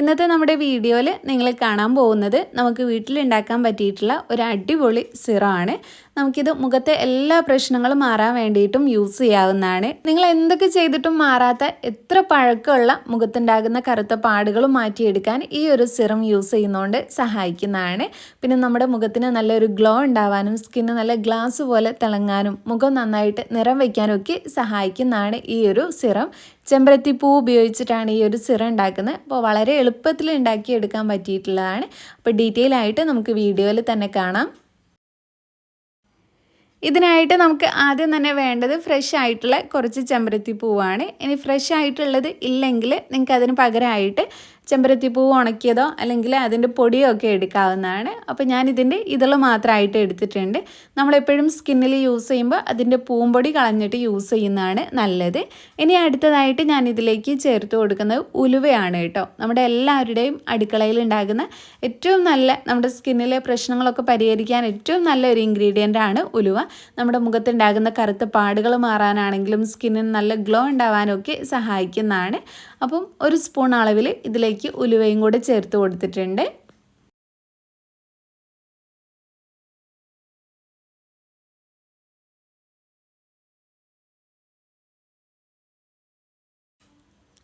ഇന്നത്തെ നമ്മുടെ വീഡിയോയിൽ നിങ്ങൾ കാണാൻ പോകുന്നത് നമുക്ക് വീട്ടിലുണ്ടാക്കാൻ പറ്റിയിട്ടുള്ള ഒരു അടിപൊളി സിറാണ്. നമുക്കിത് മുഖത്തെ എല്ലാ പ്രശ്നങ്ങളും മാറാൻ വേണ്ടിയിട്ടും യൂസ് ചെയ്യാവുന്നതാണ്. നിങ്ങൾ എന്തൊക്കെ ചെയ്തിട്ടും മാറാത്ത എത്ര പഴക്കമുള്ള മുഖത്തുണ്ടാകുന്ന കറുത്ത പാടുകളും മാറ്റിയെടുക്കാൻ ഈ ഒരു സിറം യൂസ് ചെയ്യുന്നതുകൊണ്ട് സഹായിക്കുന്നതാണ്. പിന്നെ നമ്മുടെ മുഖത്തിന് നല്ലൊരു ഗ്ലോ ഉണ്ടാവാനും സ്കിന്ന് നല്ല ഗ്ലാസ് പോലെ തിളങ്ങാനും മുഖം നന്നായിട്ട് നിറം വയ്ക്കാനും ഒക്കെ സഹായിക്കുന്നതാണ് ഈ ഒരു സിറം. ചെമ്പരത്തി പൂ ഉപയോഗിച്ചിട്ടാണ് ഈ ഒരു സിറ ഉണ്ടാക്കുന്നത്. അപ്പോൾ വളരെ എളുപ്പത്തിൽ ഉണ്ടാക്കിയെടുക്കാൻ പറ്റിയിട്ടുള്ളതാണ്. അപ്പോൾ ഡീറ്റെയിൽ ആയിട്ട് നമുക്ക് വീഡിയോയിൽ തന്നെ കാണാം. ഇതിനായിട്ട് നമുക്ക് ആദ്യം തന്നെ വേണ്ടത് ഫ്രഷ് ആയിട്ടുള്ള കുറച്ച് ചെമ്പരത്തി പൂവാണ് ഇനി ഫ്രഷ് ആയിട്ടുള്ളത് ഇല്ലെങ്കിൽ നിങ്ങൾക്ക് അതിന് പകരമായിട്ട് ചെമ്പരത്തി പൂവ് ഉണക്കിയതോ അല്ലെങ്കിൽ അതിന്റെ പൊടിയോ ഒക്കെ എടുക്കാവുന്നതാണ്. അപ്പോൾ ഞാൻ ഇതിന്റെ ഇതൾ മാത്രമായിട്ട് എടുത്തിട്ടുണ്ട്. നമ്മളെപ്പോഴും സ്കിന്നിൽ യൂസ് ചെയ്യുമ്പോൾ അതിന്റെ പൂമ്പൊടി കളഞ്ഞിട്ട് യൂസ് ചെയ്യുന്നതാണ് നല്ലത്. ഇനി അടുത്തതായിട്ട് ഞാൻ ഇതിലേക്ക് ചേർത്ത് കൊടുക്കുന്നത് ഉലുവയാണ് കേട്ടോ. നമ്മുടെ എല്ലാവരുടെയും അടുക്കളയിൽ ഉണ്ടാകുന്ന ഏറ്റവും നല്ല നമ്മുടെ സ്കിന്നിലെ പ്രശ്നങ്ങളൊക്കെ പരിഹരിക്കാൻ ഏറ്റവും നല്ല ഒരു ഇൻഗ്രീഡിയന്റ് ആണ് ഉലുവ. നമ്മുടെ മുഖത്തുണ്ടാകുന്ന കറുത്ത പാടുകൾ മാറാനാണെങ്കിലും സ്കിന്നിന് നല്ല ഗ്ലോ ഉണ്ടാവാനൊക്കെ സഹായിക്കുന്നതാണ്. അപ്പം ഒരു സ്പൂൺ അളവിൽ ഇതിലേക്ക് ഉലുവയും കൂടെ ചേർത്ത് കൊടുത്തിട്ടുണ്ട്.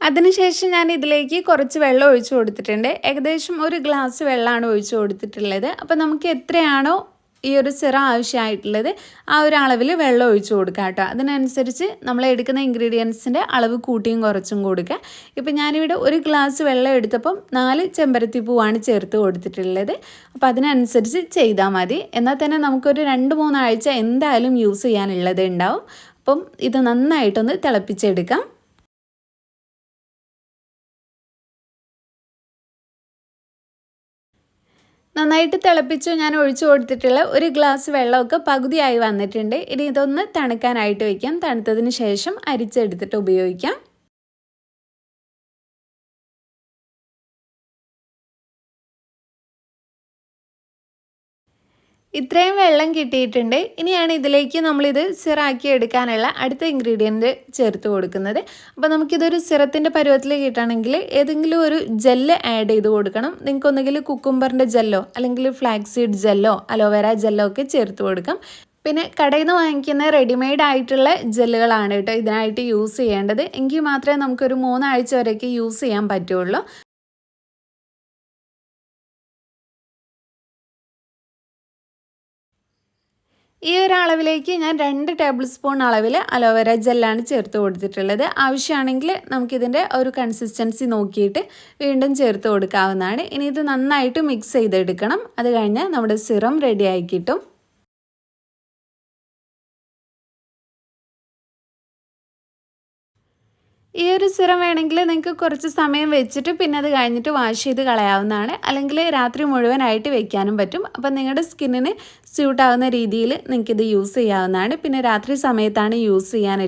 അതിനുശേഷം ഞാൻ ഇതിലേക്ക് കുറച്ച് വെള്ളം ഒഴിച്ചു കൊടുത്തിട്ടുണ്ട്. ഏകദേശം ഒരു ഗ്ലാസ് വെള്ളമാണ് ഒഴിച്ചു കൊടുത്തിട്ടുള്ളത്. അപ്പോൾ നമുക്ക് എത്രയാണോ ഈ ഒരു സിറ ആവശ്യമായിട്ടുള്ളത് ആ ഒരു അളവിൽ വെള്ളം ഒഴിച്ചു കൊടുക്കുക കേട്ടോ. അതിനനുസരിച്ച് നമ്മൾ എടുക്കുന്ന ഇൻഗ്രീഡിയൻസിന്റെ അളവ് കൂട്ടിയും കുറച്ചും കൊടുക്കുക. ഇപ്പം ഞാനിവിടെ ഒരു ഗ്ലാസ് വെള്ളം എടുത്തപ്പം നാല് ചെമ്പരത്തി പൂവാണ് ചേർത്ത് കൊടുത്തിട്ടുള്ളത്. അപ്പം അതിനനുസരിച്ച് ചെയ്താൽ മതി. എന്നാൽ തന്നെ നമുക്കൊരു രണ്ട് മൂന്നാഴ്ച എന്തായാലും യൂസ് ചെയ്യാനുള്ളത് ഉണ്ടാവും. അപ്പം ഇത് നന്നായിട്ടൊന്ന് തിളപ്പിച്ചെടുക്കാം. നന്നായിട്ട് തിളപ്പിച്ച് ഞാൻ ഒഴിച്ചു കൊടുത്തിട്ടുള്ള ഒരു ഗ്ലാസ് വെള്ളമൊക്കെ പകുതിയായി വന്നിട്ടുണ്ട്. ഇനി ഇതൊന്ന് തണുക്കാനായിട്ട് വയ്ക്കാം. തണുത്തതിന് ശേഷം അരിച്ചെടുത്തിട്ട് ഉപയോഗിക്കാം. ഇത്രയും വെള്ളം കിട്ടിയിട്ടുണ്ട്. ഇനിയാണ് ഇതിലേക്ക് നമ്മളിത് സിറാക്കി എടുക്കാനുള്ള അടുത്ത ഇൻഗ്രീഡിയന്റ് ചേർത്ത് കൊടുക്കുന്നത്. അപ്പോൾ നമുക്കിതൊരു സിറത്തിന്റെ പരുവത്തിൽ കിട്ടണമെങ്കിൽ ഏതെങ്കിലും ഒരു ജെല്ല് ആഡ് ചെയ്ത് കൊടുക്കണം. നിങ്ങൾക്ക് ഒന്നുകിൽ കുക്കുംബറിന്റെ ജെല്ലോ അല്ലെങ്കിൽ ഫ്ലാക്സ് സീഡ് ജെല്ലോ അലോവേര ജെല്ലോ ഒക്കെ ചേർത്ത് കൊടുക്കാം. പിന്നെ കടയിൽ നിന്ന് വാങ്ങിക്കുന്ന റെഡിമെയ്ഡ് ആയിട്ടുള്ള ജെല്ലുകളാണ് കേട്ടോ ഇതിനായിട്ട് യൂസ് ചെയ്യേണ്ടത്. എങ്കിൽ മാത്രമേ നമുക്കൊരു മൂന്നാഴ്ച വരെയൊക്കെ യൂസ് ചെയ്യാൻ പറ്റുള്ളൂ. ഈ ഒരു അളവിലേക്ക് ഞാൻ രണ്ട് ടേബിൾ സ്പൂൺ അളവിൽ അലോവേര ജെല്ലാണ് ചേർത്ത് കൊടുത്തിട്ടുള്ളത്. ആവശ്യമാണെങ്കിൽ നമുക്കിതിന്റെ ഒരു കൺസിസ്റ്റൻസി നോക്കിയിട്ട് വീണ്ടും ചേർത്ത് കൊടുക്കാവുന്നതാണ്. ഇനി ഇത് നന്നായിട്ട് മിക്സ് ചെയ്തെടുക്കണം. അത് കഴിഞ്ഞാൽ നമ്മുടെ സിറം റെഡി ആയി കിട്ടും. ഈ ഒരു സിറം വേണമെങ്കിൽ നിങ്ങൾക്ക് കുറച്ച് സമയം വെച്ചിട്ട് പിന്നെ അത് കഴിഞ്ഞിട്ട് വാഷ് ചെയ്ത് കളയാവുന്നതാണ്. അല്ലെങ്കിൽ രാത്രി മുഴുവനായിട്ട് വെക്കാനും പറ്റും. അപ്പം നിങ്ങളുടെ സ്കിന്നിന് സ്യൂട്ടാവുന്ന രീതിയിൽ നിങ്ങൾക്കിത് യൂസ് ചെയ്യാവുന്നതാണ്. പിന്നെ രാത്രി സമയത്താണ് യൂസ് ചെയ്യാൻ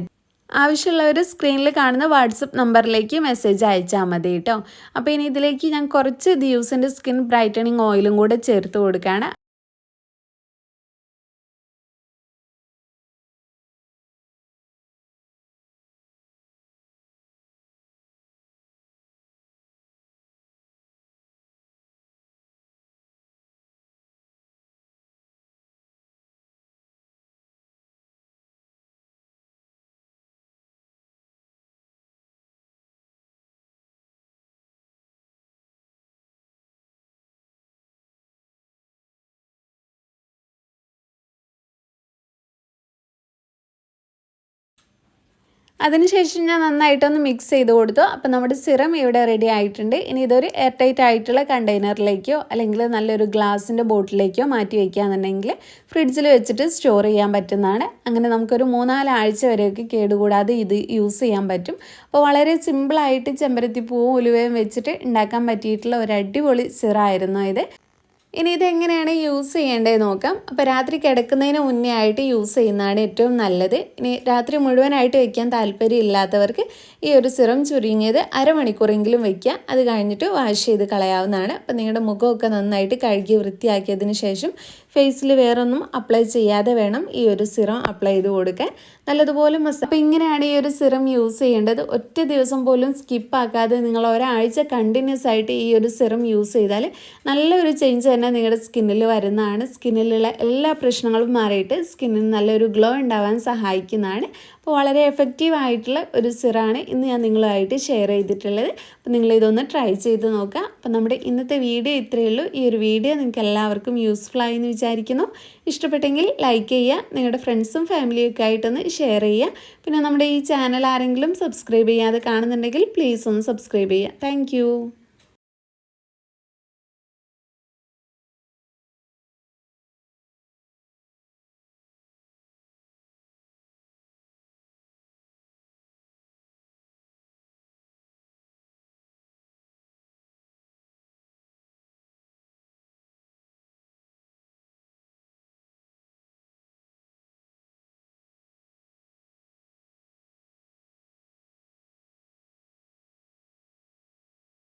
ആവശ്യമുള്ളവർ സ്ക്രീനിൽ കാണുന്ന വാട്സപ്പ് നമ്പറിലേക്ക് മെസ്സേജ് അയച്ചാൽ മതി കേട്ടോ. അപ്പോൾ ഇനി ഇതിലേക്ക് ഞാൻ കുറച്ച് ദ്യൂസിന്റെ സ്കിൻ ബ്രൈറ്റനിങ് ഓയിലും കൂടെ ചേർത്ത് കൊടുക്കുകയാണ്. അതിനുശേഷം ഞാൻ നന്നായിട്ടൊന്ന് മിക്സ് ചെയ്ത് കൊടുത്തു. അപ്പോൾ നമ്മുടെ സിറം ഇവിടെ റെഡി ആയിട്ടുണ്ട്. ഇനി ഇതൊരു എയർ ടൈറ്റ് ആയിട്ടുള്ള കണ്ടെയ്നറിലേക്കോ അല്ലെങ്കിൽ നല്ലൊരു ഗ്ലാസിന്റെ ബോട്ടിലേക്കോ മാറ്റി വയ്ക്കുകയാണെന്നുണ്ടെങ്കിൽ ഫ്രിഡ്ജിൽ വെച്ചിട്ട് സ്റ്റോർ ചെയ്യാൻ പറ്റുന്നതാണ്. അങ്ങനെ നമുക്കൊരു മൂന്നാൽ ആഴ്ച വരെയൊക്കെ കേടുകൂടാതെ ഇത് യൂസ് ചെയ്യാൻ പറ്റും. അപ്പോൾ വളരെ സിമ്പിളായിട്ട് ചെമ്പരത്തിപ്പൂവും ഉലുവയും വെച്ചിട്ട് ഉണ്ടാക്കാൻ പറ്റിയിട്ടുള്ള ഒരു അടിപൊളി സിറായിരുന്നു ഇത്. ഇനി ഇതെങ്ങനെയാണ് യൂസ് ചെയ്യേണ്ടത് നോക്കാം. അപ്പോൾ രാത്രി കിടക്കുന്നതിന് മുന്നേ ആയിട്ട് യൂസ് ചെയ്യുന്നതാണ് ഏറ്റവും നല്ലത്. ഇനി രാത്രി മുഴുവനായിട്ട് വയ്ക്കാൻ താല്പര്യം ഇല്ലാത്തവർക്ക് ഈ ഒരു സിറം ചുരുങ്ങിയത് അരമണിക്കൂറെങ്കിലും വയ്ക്കുക അത് കഴിഞ്ഞിട്ട് വാഷ് ചെയ്ത് കളയാവുന്നതാണ്. അപ്പോൾ നിങ്ങളുടെ മുഖമൊക്കെ നന്നായിട്ട് കഴുകി വൃത്തിയാക്കിയതിന് ശേഷം ഫേസിൽ വേറൊന്നും അപ്ലൈ ചെയ്യാതെ വേണം ഈ ഒരു സിറം അപ്ലൈ ചെയ്ത് കൊടുക്കാൻ. നല്ലതുപോലെ മസ് അപ്പോൾ ഇങ്ങനെയാണ് ഈ ഒരു സിറം യൂസ് ചെയ്യേണ്ടത്. ഒറ്റ ദിവസം പോലും സ്കിപ്പ് ആക്കാതെ നിങ്ങൾ ഒരാഴ്ച കണ്ടിന്യൂസ് ആയിട്ട് ഈ ഒരു സിറം യൂസ് ചെയ്താൽ നല്ലൊരു ചേഞ്ച് തന്നെ നിങ്ങളുടെ സ്കിന്നിൽ വരുന്നതാണ്. സ്കിന്നിലുള്ള എല്ലാ പ്രശ്നങ്ങളും മാറിയിട്ട് സ്കിന്നിന് നല്ലൊരു ഗ്ലോ ഉണ്ടാവാൻ സഹായിക്കുന്നതാണ്. അപ്പോൾ വളരെ എഫക്റ്റീവ് ആയിട്ടുള്ള ഒരു സിറാണ് ഇന്ന് ഞാൻ നിങ്ങളുമായിട്ട് ഷെയർ ചെയ്തിട്ടുള്ളത്. അപ്പോൾ നിങ്ങൾ ഇതൊന്ന് ട്രൈ ചെയ്ത് നോക്കുക. അപ്പോൾ നമ്മുടെ ഇന്നത്തെ വീഡിയോ ഇത്രയേ ഉള്ളൂ. ഈ ഒരു വീഡിയോ നിങ്ങൾക്ക് എല്ലാവർക്കും യൂസ്ഫുൾ ആയി എന്ന് വിചാരിക്കുന്നു. ഇഷ്ടപ്പെട്ടെങ്കിൽ ലൈക്ക് ചെയ്യുക നിങ്ങളുടെ ഫ്രണ്ട്സും ഫാമിലിയും ഒക്കെ ആയിട്ടൊന്ന് ഷെയർ ചെയ്യുക. പിന്നെ നമ്മുടെ ഈ ചാനൽ ആരെങ്കിലും സബ്സ്ക്രൈബ് ചെയ്യാതെ കാണുന്നുണ്ടെങ്കിൽ പ്ലീസ് ഒന്ന് സബ്സ്ക്രൈബ് ചെയ്യുക. താങ്ക്